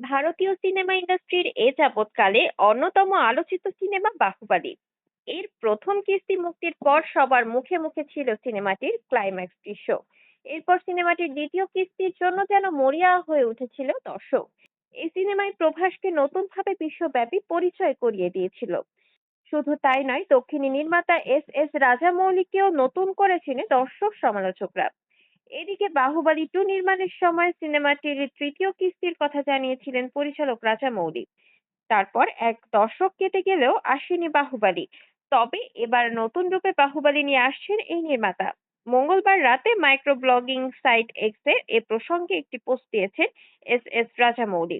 ভারতীয় সিনেমা ইন্ডাস্ট্রির এ যাবৎকালে অন্যতম আলোচিত সিনেমা বাহুবালী। এর প্রথম কিস্তি মুক্তির পর সবার মুখে মুখে ছিল সিনেমাটির ক্লাইম্যাক্স দৃশ্য। এরপর সিনেমাটির দ্বিতীয় কিস্তির জন্য যেন মরিয়া হয়ে উঠেছিল দর্শক। এই সিনেমায় প্রভাসকে নতুনভাবে বিশ্বব্যাপী পরিচয় করিয়ে দিয়েছিল। শুধু তাই নয়, দক্ষিণী নির্মাতা এস এস রাজামৌলিকেও নতুন করে দর্শক সমালোচকরা। এদিকে বাহুবলী টু নির্মাণের সময় সিনেমাটির তৃতীয় কিস্তির কথা জানিয়েছিলেন পরিচালক রাজামৌলি তারপর এক দশক কেটে গেলেও আসেনি বাহুবলী। তবে এবার নতুন রূপে বাহুবলী নিয়ে আসছেন এই নির্মাতা। মঙ্গলবার রাতে মাইক্রো ব্লগিং সাইট এক্সে এ প্রসঙ্গে একটি পোস্ট দিয়েছেন এস এস রাজা রাজামৌলি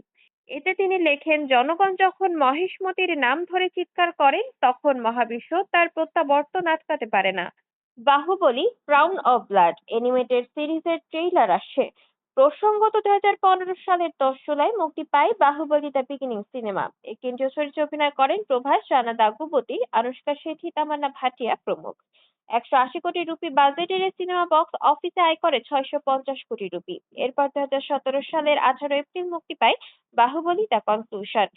এতে তিনি লেখেন, জনগণ যখন মহেশমতির নাম ধরে চিৎকার করেন, তখন মহাবিশ্ব তার প্রত্যাবর্তন আটকাতে পারে না। Baahubali crown of blood animated সিরিজের ট্রেইলার আসছে প্রসঙ্গত দু হাজার পনেরো সালের দশ জুলাই মুক্তি পায় বাহুবলী দ্য বিগিনিং সিনেমা। এই কেন্দ্রীয় চরিত্রে অভিনয় করেন প্রভাস, রানা দাগুপতি, আনুষ্কা শেঠি তামান্না ভাটিয়া প্রমুখ। একশো আশি কোটি রুপি বাজেটের এই সিনেমা বক্স অফিসে আয় করে ছয়শো পঞ্চাশ কোটি রুপি। এরপর দু হাজার সতেরো সালের আঠারো এপ্রিল মুক্তি পায় বাহুবলী দ্য কনক্লুশন।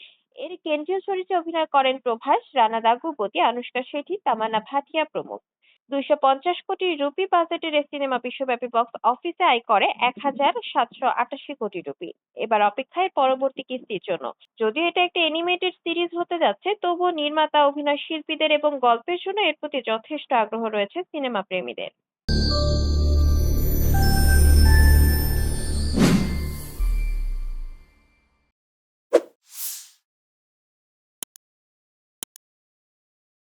এর কেন্দ্রীয় চরিত্রে অভিনয় করেন প্রভাস, রানা দাগুপতি, আনুষ্কা শেঠি তামান্না ভাটিয়া প্রমুখ। দুইশো পঞ্চাশ কোটি রুপি বাজেটের এই সিনেমা বিশ্বব্যাপী বক্স অফিসে আয় করে এক হাজার সাতশো আটাশি কোটি রুপি। এবার অপেক্ষায় পরবর্তী কিস্তির জন্য। যদি এটা একটা অ্যানিমেটেড সিরিজ হতে যাচ্ছে, তবুও নির্মাতা অভিনয় শিল্পীদের এবং গল্পের জন্য এর প্রতি যথেষ্ট আগ্রহ রয়েছে সিনেমা প্রেমীদের।